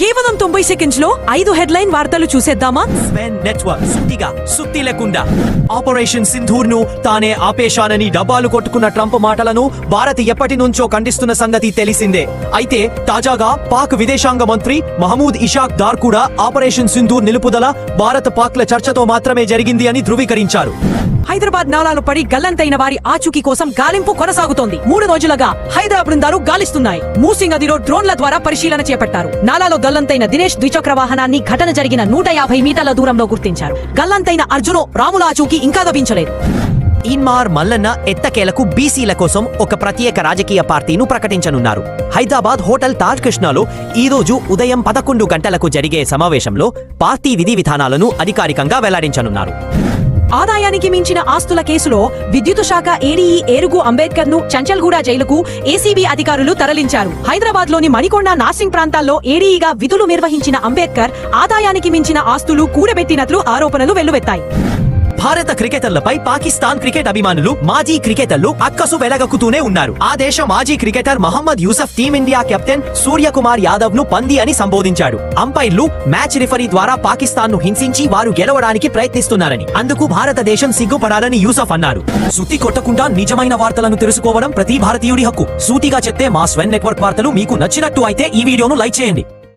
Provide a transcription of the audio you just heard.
కేవలం తొంభై సెకండ్స్లో ఐదు హెడ్లైన్ వార్తలు చూసేద్దామా? స్వెన్ నెట్వర్క్ సుత్తిగా సుత్తి లేకుండా. ఆపరేషన్ సింధూర్ను తానే ఆపేశానని డబ్బాలు కొట్టుకున్న ట్రంప్ మాటలను భారత్ ఎప్పటి నుంచో ఖండిస్తున్న సంగతి తెలిసిందే. అయితే తాజాగా పాక్ విదేశాంగ మంత్రి మహమూద్ ఇషాక్ దార్ కూడా ఆపరేషన్ సింధూర్ నిలుపుదల భారత్ పాక్ల చర్చతో మాత్రమే జరిగింది అని ధృవీకరించారు. హైదరాబాద్ నాలాలో పడి గల్లంతైన వారి ఆచూకీ కోసం గాలింపు కొనసాగుతోంది. మూడు రోజులుగా హైదరాబాద్ బృందాలు గాలిస్తున్నాయి. మూసీ నదిలో డ్రోన్ల ద్వారా పరిశీలన చేపట్టారు. నాలాలో గల్లంతైన దినేష్ ద్విచక్ర వాహనాన్ని ఘటన జరిగిన నూట యాభై మీటర్ల దూరంలో గుర్తించారు. గల్లంతైన అర్జును రాములాచూకి ఇంకా లభించలేదు ఇన్మార్ మల్లన్న ఎత్తకేలకు బీసీల కోసం ఒక ప్రత్యేక రాజకీయ పార్టీను ప్రకటించనున్నారు. హైదరాబాద్ హోటల్ తాజ్ కృష్ణాలో ఈ రోజు ఉదయం పదకొండు గంటలకు జరిగే సమావేశంలో పార్టీ విధి విధానాలను అధికారికంగా వెల్లడించనున్నారు. ఆదాయానికి మించిన ఆస్తుల కేసులో విద్యుత్ శాఖ ఏడీఈ ఏరుగు అంబేద్కర్ను చంచల్గూడ జైలుకు ఏసీబీ అధికారులు తరలించారు. హైదరాబాద్లోని మణికొండ నాసింగ్ ప్రాంతాల్లో ఏడీఈగా విధులు నిర్వహించిన అంబేద్కర్ ఆదాయానికి మించిన ఆస్తులు కూడబెట్టినట్లు ఆరోపణలు వెల్లువెత్తాయి. భారత క్రికెటర్లపై పాకిస్తాన్ క్రికెట్ అభిమానులు మాజీ క్రికెటర్లు అక్కసు వెలగక్కుతూనే ఉన్నారు. ఆ దేశ మాజీ cricketer Mohammad Yousuf team India captain Suryakumar యాదవ్ను పంది అని సంబోధించాడు. అంపైర్లు మ్యాచ్ రిఫరీ ద్వారా పాకిస్తాన్ను హింసించి వారు గెలవడానికి ప్రయత్నిస్తున్నారని అందుకు భారతదేశం సిగ్గుపడాలని యూసఫ్ అన్నారు. సుత్తి కొట్టకుండా నిజమైన వార్తలను తెలుసుకోవడం ప్రతి భారతీయుడి హక్కు. సూటిగా చెప్తే మా స్వెన్ నెట్వర్క్ వార్తలు మీకు నచ్చినట్టు అయితే ఈ వీడియోను లైక్ చేయండి.